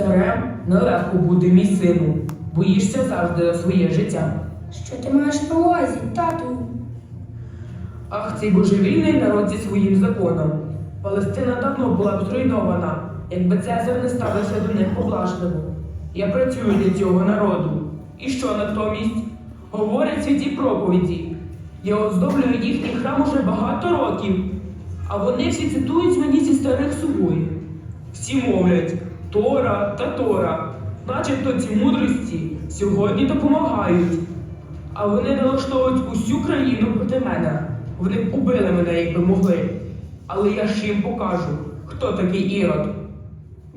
Царем нелегко бути мій сину. Боїшся завжди за своє життя. Що ти маєш на увазі, тату? Ах, цей божевільний народ зі своїм законом. Палестина давно була б зруйнована, якби Цезар не ставився до них поблажливо. Я працюю для цього народу. І що натомість? Говорять святі проповіді. Я оздоблюю їхній храм уже багато років, а вони всі цитують мені зі старих сугуїв. Всі мовлять Тора та Тора, начебто ці мудрості сьогодні допомагають. А вони налаштовують усю країну проти мене. Вони б убили мене, якби могли. Але я ж їм покажу, хто такий ірод.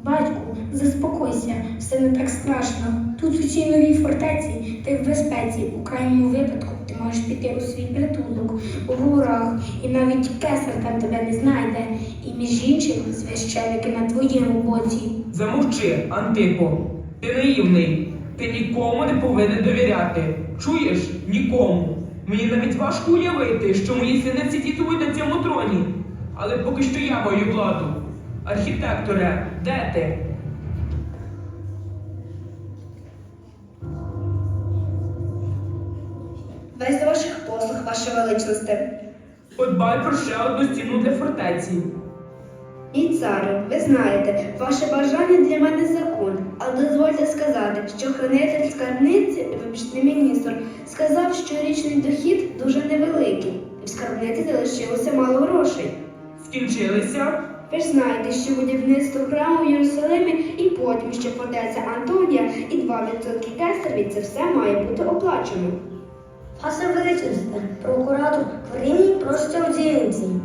Батьку, заспокойся, все не так страшно. Тут у цій новій фортеці ти в безпеці. У крайньому випадку можеш піти у свій притулок у горах, і навіть кесар там тебе не знайде. І між іншим священики на твоєму боці. Замовчи, Антипо. Ти наївний. Ти нікому не повинен довіряти. Чуєш? Нікому. Мені навіть важко уявити, що мої сини сидітимуть на цьому троні. Але поки що я маю владу. Архітекторе, де ти? Ваше величносте. Подбай про ще одну стіну для фортеці. І царю, ви знаєте, ваше бажання для мене закон, але дозвольте сказати, що хранитель скарбниці, вибачте, міністр, сказав, що річний дохід дуже невеликий, і в скарбниці залишилося мало грошей. Скінчилися? Ви ж знаєте, що будівництво храму в Єрусалимі і потім ще фортеця Антонія і 2% кесареві це все має бути оплачено. Ваше Величність, прокуратор Кваріні просить аудієнції.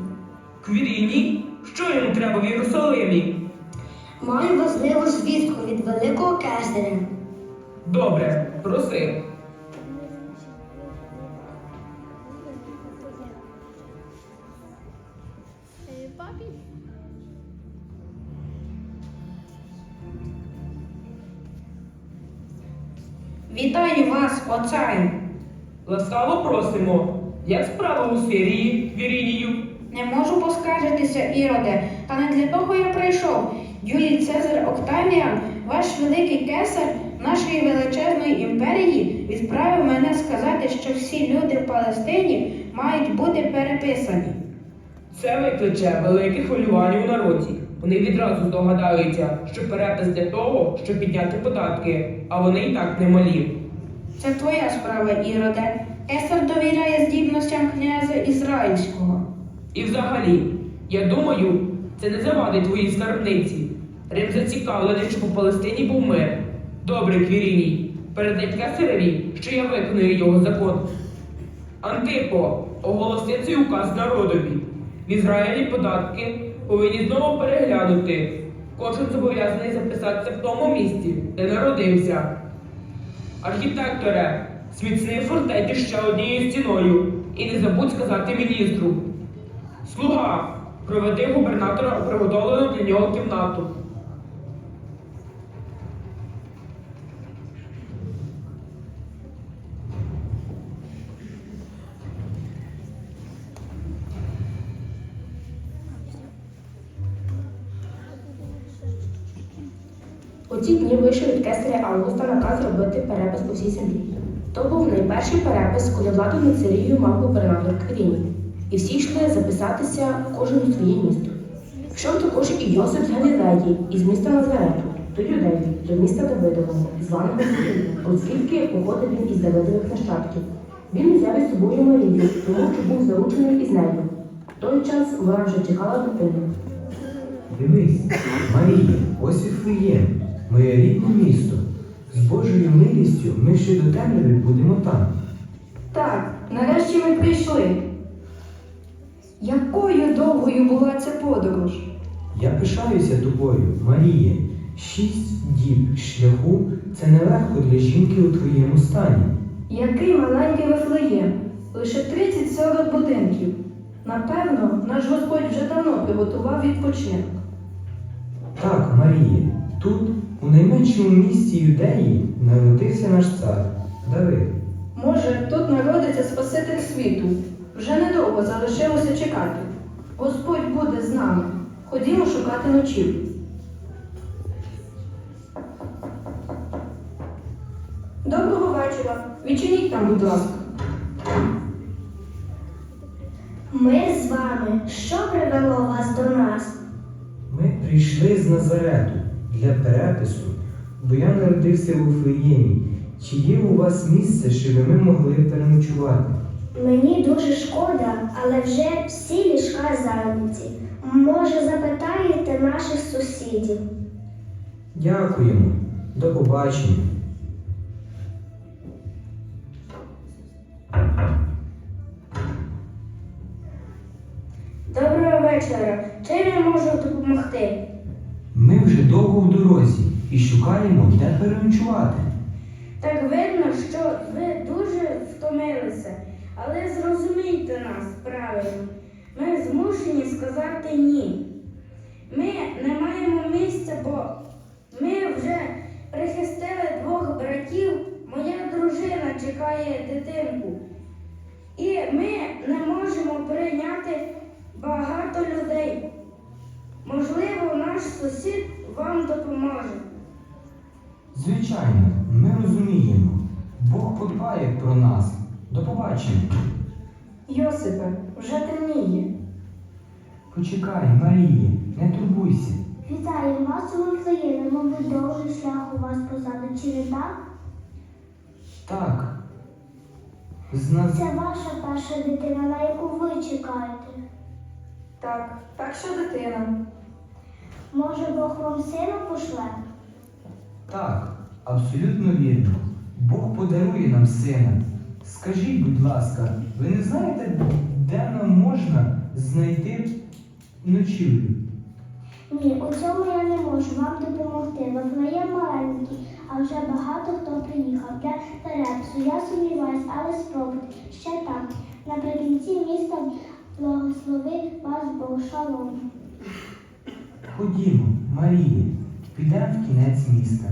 Квіріні? Що йому треба в Єрусалимі? Маю важливу звістку від великого кесаря. Добре, проси. Вітаю вас, отцаю! Ласкаво просимо. Як справа у Сирії, Квірінію? Не можу поскаржитися, Іроде, та не для того я прийшов. Юлій Цезар Октавіан, ваш великий кесар нашої величезної імперії, відправив мене сказати, що всі люди в Палестині мають бути переписані. Це викличе велике хвилювання у народі. Вони відразу здогадаються, що перепис для того, щоб підняти податки, а вони і так немалі. Це твоя справа, Іроде. Кесар довіряє здібностям князя Ізраїльського. І взагалі, я думаю, це не завадить твоїй скарбниці. Рим зацікавлений, щоб у Палестині був мир. Добре, Квіріній, передай кесареві, що я виконую його закон. Антипо, оголоси цей указ народові. В Ізраїлі податки повинні знову переглянути. Кожен зобов'язаний записатися в тому місці, де народився. Архітекторе, зміцни фортеті ще однією стіною і не забудь сказати міністру. Слуга, проведи губернатора у приготовлену для нього кімнату. У ці дні вийшов від кесаря Августа наказ робити перепис у всій землі. То був найперший перепис, коли владу над Сирією мав губернатор Квіріній. І всі йшли записатися кожен у своє місто. Пішов також і Йосип з Галілеї, із міста Назарету, до юдеї, до міста Давидового, званого Сирії, оскільки походив він із Давидових нащадків. Він взяв із собою Марію, тому що був заручений із нею. В той час вона вже чекала дитину. Дивись, Марія, ось і Флеєм, моє рідне місто. З Божою милістю ми ще до темряви будемо там. Так, нарешті ми прийшли. Якою довгою була ця подорож? Я пишаюся тобою, Марія. Шість діб шляху це нелегко для жінки у твоєму стані. Який маленький Вифлеєм? Лише 30-40 будинків. Напевно, наш Господь вже давно приготував відпочинок. Так, Марія, тут, у найменшому місті Юдеї народився наш цар Давид. Може, тут народиться Спаситель світу. Вже недовго залишилося чекати. Господь буде з нами. Ходімо шукати ночів. Доброго вечора. Відчиніть там, будь ласка. Ми з вами. Що привело вас до нас? Ми прийшли з Назарету для перепису, бо я народився у Флеємі. Чи є у вас місце, щоб ми могли переночувати? Мені дуже шкода, але вже всі ліжка зайняті. Може, запитаєте наших сусідів? Дякуємо. До побачення. Доброго вечора. Чим я можу допомогти? Вже довго в дорозі і шукаємо, де переночувати. Так видно, що ви дуже втомилися, але зрозумійте нас правильно. Ми змушені сказати ні. Ми не маємо місця, бо ми вже прихистили двох братів, моя дружина чекає дитинку. І ми не можемо прийняти багато людей. Можливо, наш сусід вам допоможе. Звичайно, ми розуміємо. Бог подбає про нас. До побачення. Йосипе, вже темніє. Почекай, Марії, не турбуйся. Вітаю вас у Вифлеємі, мабуть, довгий шлях у вас позаду, чи не так? Так. З нас... Це ваша перша дитина, на яку ви чекаєте. Так, перша дитина. Може, Бог вам сина пошле? Так, абсолютно вірно. Бог подарує нам сина. Скажіть, будь ласка, ви не знаєте, де нам можна знайти ночівлю? Ні, у цьому я не можу вам допомогти. Вифлеєм маленький, а вже багато хто приїхав для перепису. Я сумніваюсь, але спробуйте. Ще так. Наприкінці міста благослови вас Бог шалом. Ходімо, Марія, підемо в кінець міста.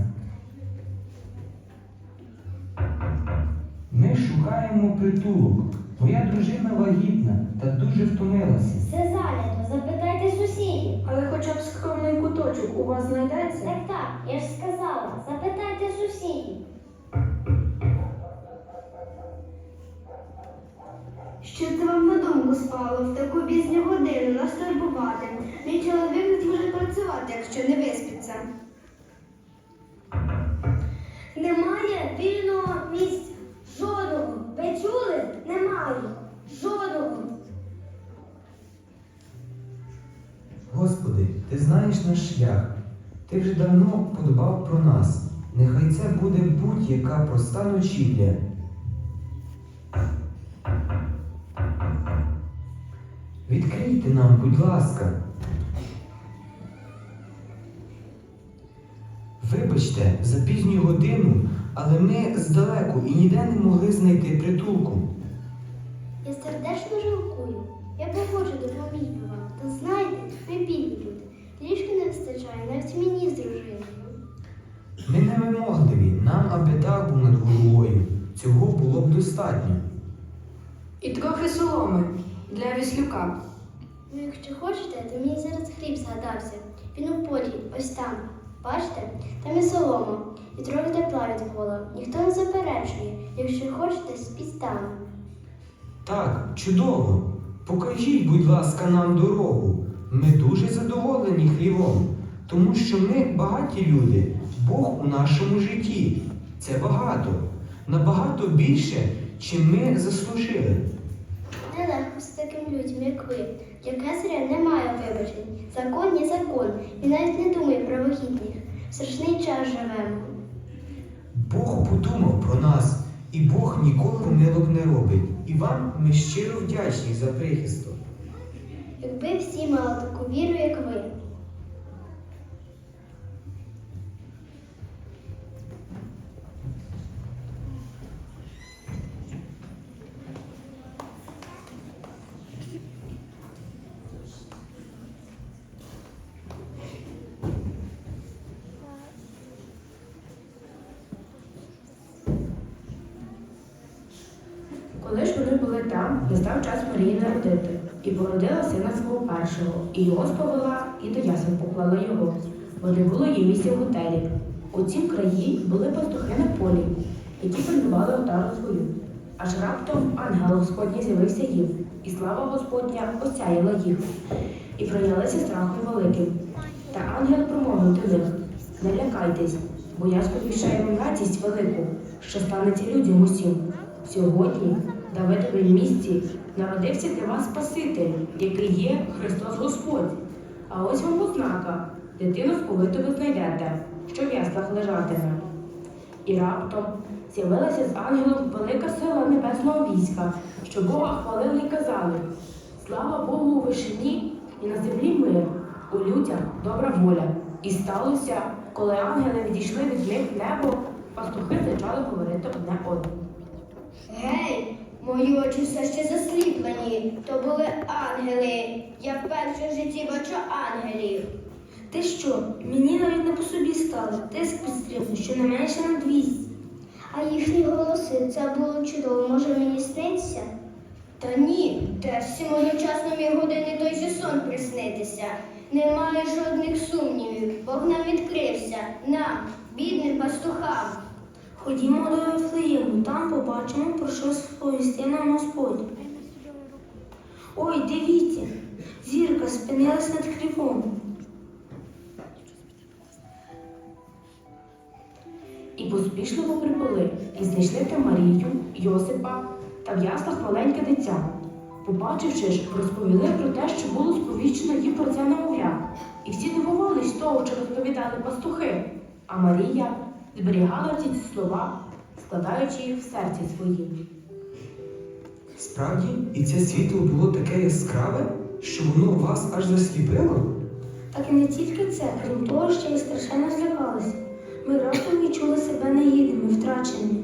Ми шукаємо притулок. Моя дружина вагітна та дуже втомилася. Все зайнято, запитайте сусідів. Але хоча б скромний куточок у вас знайдеться? Так, так, я ж сказала, запитайте сусідів. Що це вам думку спало в таку пізню годину нас турбувати? Мій чоловік не зможе працювати, якщо не виспиться. Немає вільного місця. Жодного. Ви чули? Немає. Жодного. Господи, ти знаєш наш шлях. Ти вже давно подбав про нас. Нехай це буде будь-яка проста ночівля. Відкрийте нам, будь ласка. Вибачте, за пізню годину, але ми здалеку і ніде не могли знайти притулку. Я сердечно жалкую. Я допоміг би вам. Та знаєте, ми бідні люди. Ліжки не вистачає навіть мені з дружиною. Ми не вимогливі, нам аби дах був над головою. Цього було б достатньо. І трохи соломи для віслюка. Ну, якщо хочете, то мені зараз хліб згадався. Він у полі, ось там. Бачите, там і солома, і трохи тепла від кола. Ніхто не заперечує. Якщо хочете, спіть там. Так, чудово. Покажіть, будь ласка, нам дорогу. Ми дуже задоволені хлівом, тому що ми багаті люди. Бог у нашому житті. Це багато. Набагато більше, чим ми заслужили. Нелегко з таким людям, як ви. Для кесаря немає вибачень. Закон є закон. І навіть не думає про вихідних. Страшний час живемо. Бог подумав про нас, і Бог ніколи помилок не робить. І вам ми щиро вдячні за прихисток. Якби всі мали таку віру, як ви. Коли ж вони були там, настав час Марії народити, і породила сина свого першого, і його сповела, і до ясен поклала його, бо не було їй місця в готелі. У цім краї були пастухи на полі, які придбали отару свою. Аж раптом ангел Господній з'явився їм, і слава Господня осяяла їх, і пройнялися страхом великим. Та ангел промовив до них: Не лякайтесь, бо я сповіщаю вам радість велику, що станеться людям усім. Сьогодні, в Давидовій місті, народився для вас Спаситель, який є Христос Господь. А ось вам ознака, дитину сповиту ви знайдете, що в яслах лежатиме. І раптом з'явилася з ангелом велика сила небесного війська, що Бога хвалили і казали: Слава Богу у вишині і на землі мир, у людях добра воля. І сталося, коли ангели відійшли від них в небо, пастухи почали говорити одне одному. Гей, мої очі все ще засліплені. То були ангели. Я вперше в житті бачу ангелів. Ти що? Мені навіть не по собі стало. Тиск підстрибнув, що не менше на 200. А їхні голоси це було чудово. Може мені сниться? Та ні, де всім одночасно міг години той же сон приснитися. Немає жодних сумнівів. Бог нам відкрився. Нам, бідним пастухам. Ходімо до Вифлеєму, там побачимо, про що сповісти нам Господь. Ой, дивіться, зірка спинилась над хлівом. І поспішливо прибули, і знайшли там Марію, Йосипа та в яслах маленьке дитя. Побачивши ж, розповіли про те, що було сповіщено їм про це немовля. І всі дивувались того, що розповідали пастухи. А Марія зберігала ці слова, складаючи їх в серці своїм. Справді, і це світло було таке яскраве, що воно вас аж засліпило? Так і не тільки це, крім того, що ми страшенно злякалися. Ми раптом відчули себе негідними, втраченими.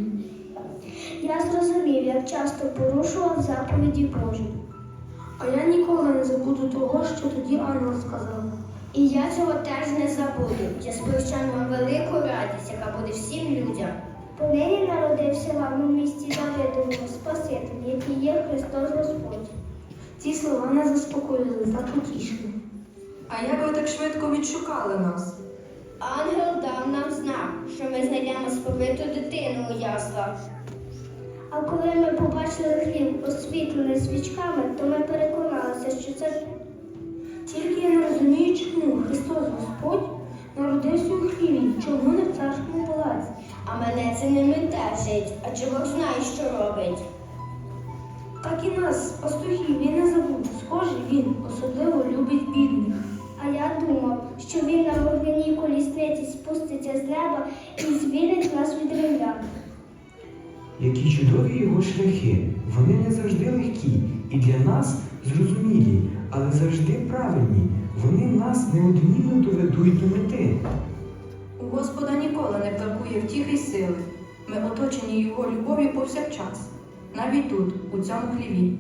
Я зрозумів, як часто порушував заповіді Божі. А я ніколи не забуду того, що тоді ангел сказав. І я цього теж не забуду. Я сповіщаю вам велику радість, яка буде всім людям. Понині народився вам у місті Давидовому Спаситель, який є Христос Господь. Ці слова нас заспокоїли, так утішили. А як ви так швидко відшукали нас? Ангел дав нам знак, що ми знайдемо сповиту дитину у яслах. А коли ми побачили хліб освітлений свічками, то ми переконалися, що це Тільки я не розумію, чому Христос Господь народився у хліві, чому не в царському палаці. А мене це не ментежить, а чи Бог знає, що робить. Так і нас, пастухів, він не забув. Схоже, він особливо любить бідних. А я думав, що він на вогняній колісниці спуститься з неба і звільнить нас від римлян. Які чудові його шляхи. Вони не завжди легкі і для нас зрозумілі, але завжди правильні. Вони нас неодмінно доведуть до мети. У Господа ніколи не бракує втіхи й сили. Ми оточені його любов'ю повсякчас, навіть тут, у цьому хліві.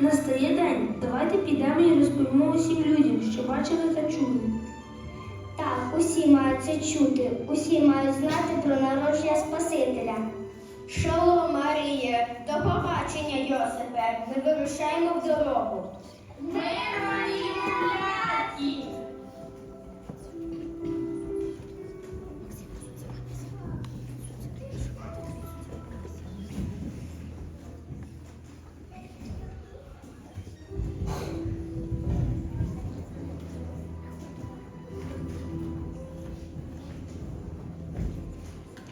Настає день. Давайте підемо і розповімо усім людям, що бачили та чули. Так, усі мають це чути, усі мають знати про народження Спасителя. Шалом, Маріє, до побачення, Йосипе. Ми вирушаємо в дорогу.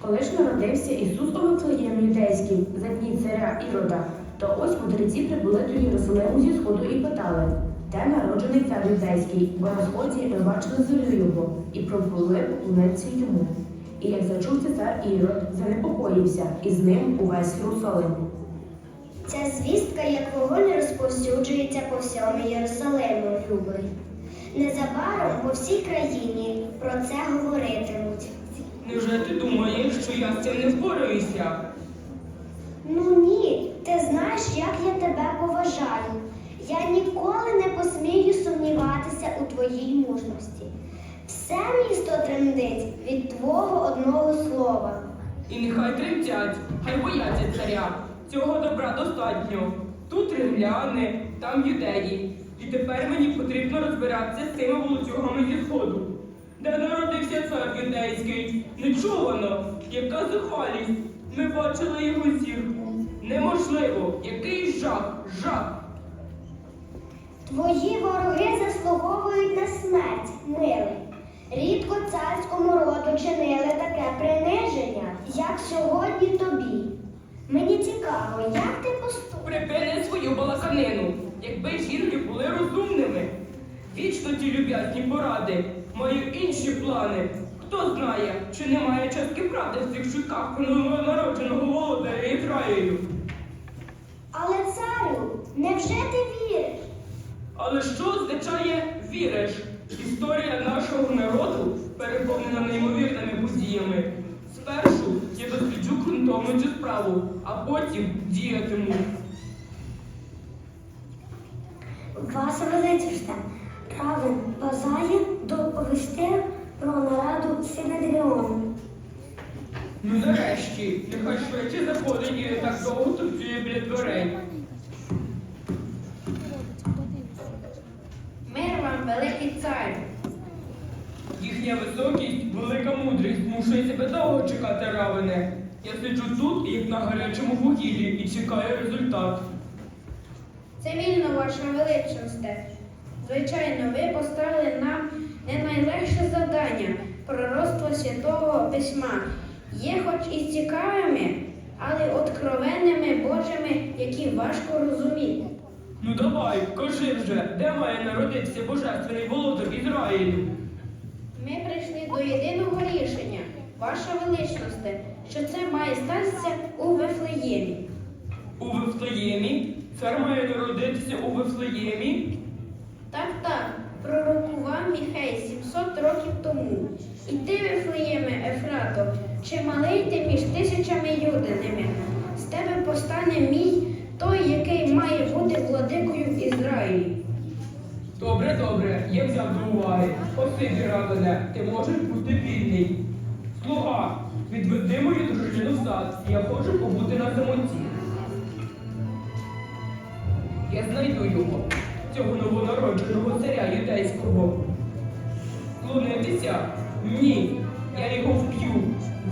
Коли ж народився Ісус у Вифлеєм юдейський за дні царя Ірода, то ось мудреці прибули до Єрусалиму зі сходу і питали, де народжений цар юдейський, бо на сході ми бачили зорю його і пробули поклонитися йому. І як зачув це цар Ірод, занепокоївся, і з ним увесь Єрусалим. Ця звістка, як вогонь, розповсюджується по всьому Єрусалиму, любий. Незабаром по всій країні про це говоритимуть. Невже ти думаєш, що я з цим не впораюся? Ну ні, ти знаєш, як я тебе поважаю. Я ніколи не посмію сумніватися у твоїй мужності. Все місто тремтить від твого одного слова. І нехай тремтять, хай бояться царя. Цього добра достатньо. Тут римляни, там юдеї. І тепер мені потрібно розбиратися з цими волоцюгами зі сходу. Де народився цар юдейський? Нечувано, яка зухвалість. Ми бачили його зірку. Неможливо, який жах, жах. Твої вороги заслуговують на смерть, милий. Рідко царському роду чинили таке приниження, як сьогодні тобі. Мені цікаво, як ти поступиш. Припини свою балаканину, якби жінки були розумними. Вічно ті люб'язні поради, маю інші плани. Хто знає, чи немає частки правди в цих чутках про новонародженого володаря Ізраїлю. Але царю, невже ти віриш? Але що означає віриш? Історія нашого народу переповнена неймовірними подіями. Спершу я досліджу ґрунтовно цю справу, а потім діятиму. Вас величносте, правин бажає доповісти про нараду Синедріону. Ну нарешті, нехай швидше заходить і так довго торчує біля дверей. Мир вам, великий цар. Їхня високість, велика мудрість, змушує себе довго чекати равене. Я сиджу тут, як на гарячому вугіллі, і чекаю результат. Це вільно, ваша величносте. Звичайно, ви поставили нам не найлегше завдання пророцтво святого письма. Є хоч і цікавими, але откровенними Божими, які важко розуміти. Ну давай, кажи вже, де має народитися божественний володар Ізраїлю? Ми прийшли до єдиного рішення, ваша величносте, що це має статися у Вифлеємі. У Вифлеємі? Цар має народитися у Вифлеємі? Так, так, пророкував Міхей 700 років тому. І ти, Вифлеєме, Ефрато, чи малий ти між тисячами юдиними? З тебе постане мій, той, який має бути владикою в Ізраїлі. Добре, добре, я взяв до уваги. Спасибі, равене, ти можеш бути вільний. Слуга, відведи мою дружину сад, я хочу побути на самоті. Я знайду його, цього новонародженого царя юдейського. Склонитися? Ні. Я його вб'ю.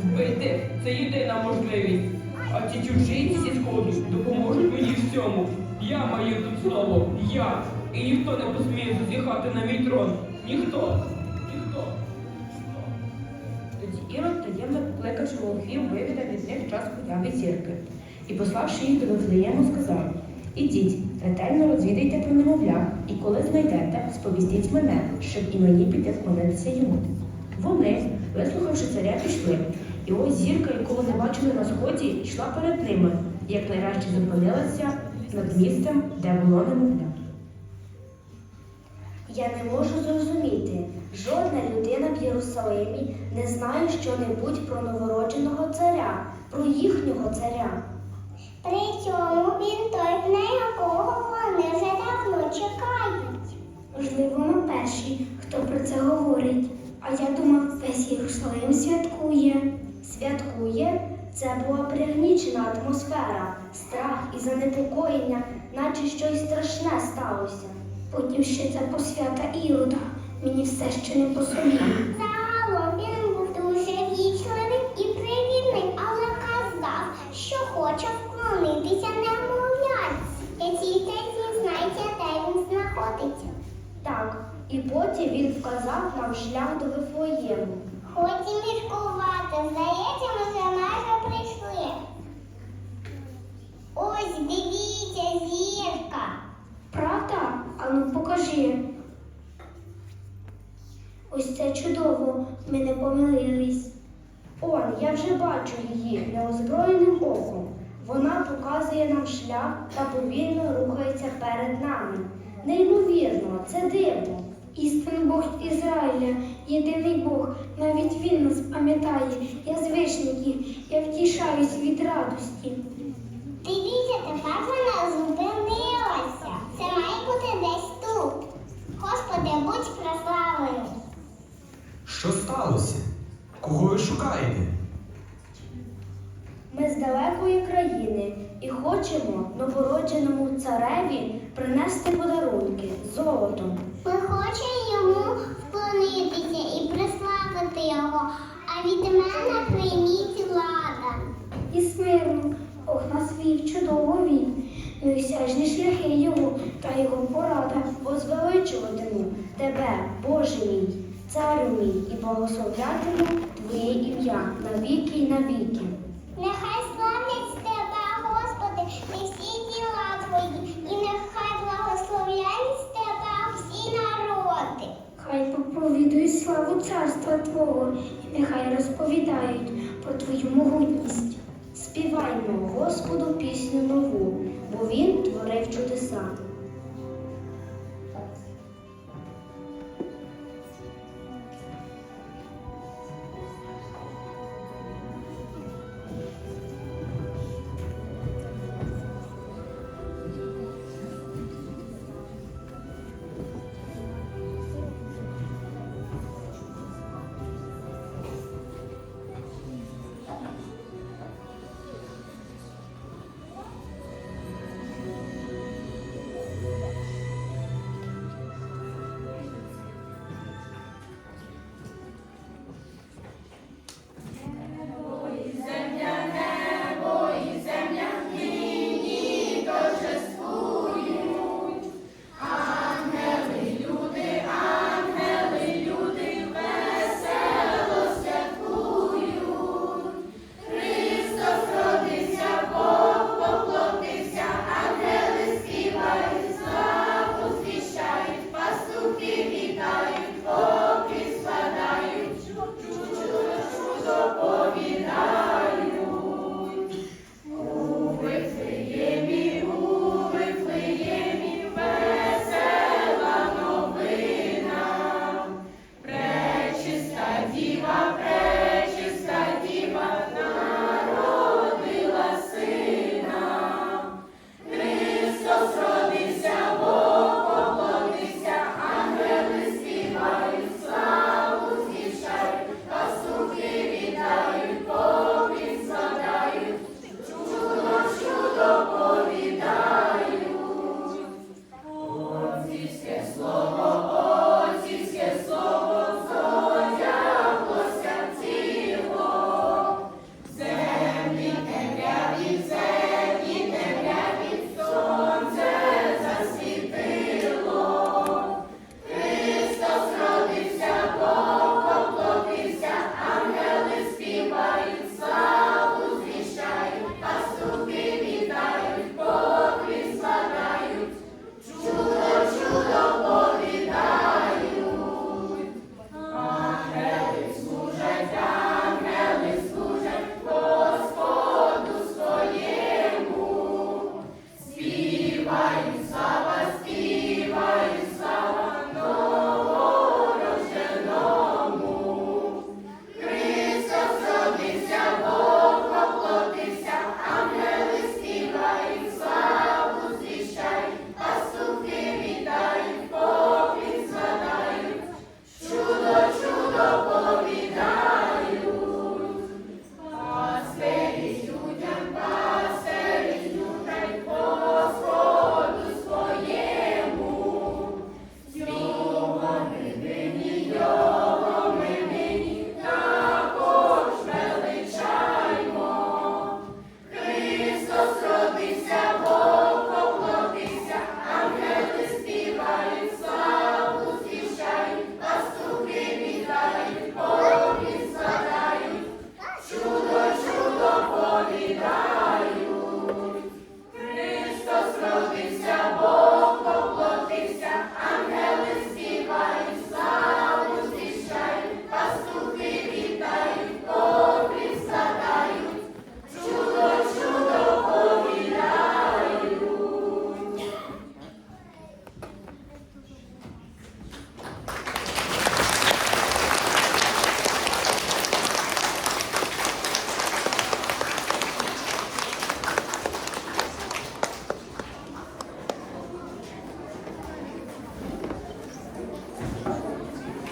Вбити це єдина можливість. А ті чужинці сходу допоможуть мені в цьому. Я маю тут слово. Я. І ніхто не посміє зазіхати на мій трон. Ніхто. Ніхто. Ірод таємно покликавши волхвів, вивідав від них час появи зірки. І пославши їх до Вифлеєму, сказав: Ідіть, ретельно розвідайте про немовля, і коли знайдете, сповістіть мене, щоб і мені піти вклонитися йому. Вони, вислухавши царя, пішли. І ось зірка, яку вони бачили на сході, йшла перед ними, і якнайкраще зупинилася над місцем, де було немовля. Я не можу зрозуміти. Жодна людина в Єрусалимі не знає щонебудь про новородженого царя, про їхнього царя. При цьому він той, на якого вони вже давно чекають. Можливо, ми перші, хто про це говорить. А я думав, весь Єрусалим святкує. Святкує це була пригнічена атмосфера, страх і занепокоєння, наче щось страшне сталося. Потім ще ця посвята Ірода. Мені все ще не по собі. Загалом він був дуже вічливий і привітний, але казав, що хоче вклонитися немовляці. Який те дізнається, де він знаходиться. Так, і потім він вказав нам шлях до Вифлеєму. Хоч і міркувати, здається, ми вже майже прийшли. Ось дивіться, зірка. Правда? Ану покажи. Ось це чудово. Ми не помилились. Он, я вже бачу її неозброєним оком. Вона показує нам шлях та повільно рухається перед нами. Неймовірно, це дивно. Істинний Бог Ізраїля, єдиний Бог, навіть він нас пам'ятає. Я з вишників, я втішаюсь від радості. Дивіться, тепер вона зупинилася. Це має бути десь тут. Господи, будь. Що сталося? Кого ви шукаєте? Ми з далекої країни і хочемо новородженому цареві принести подарунки золотом. Ми хочемо йому вклонитися і прославити його, а від мене прийміть влада. і смирну. Бог нас вів чудово він, неосяжні шляхи його та його порада. Возвеличуватиму тебе, Боже мій, царю мій, і благословлятиму Твоє ім'я навіки й навіки. Нехай славлять тебе, Господи, всі діла твої, і нехай благословляють тебе всі народи. Хай проповідують славу царства Твого, і нехай розповідають про Твою могутність. Співаймо Господу пісню нову, бо Він творив чудеса.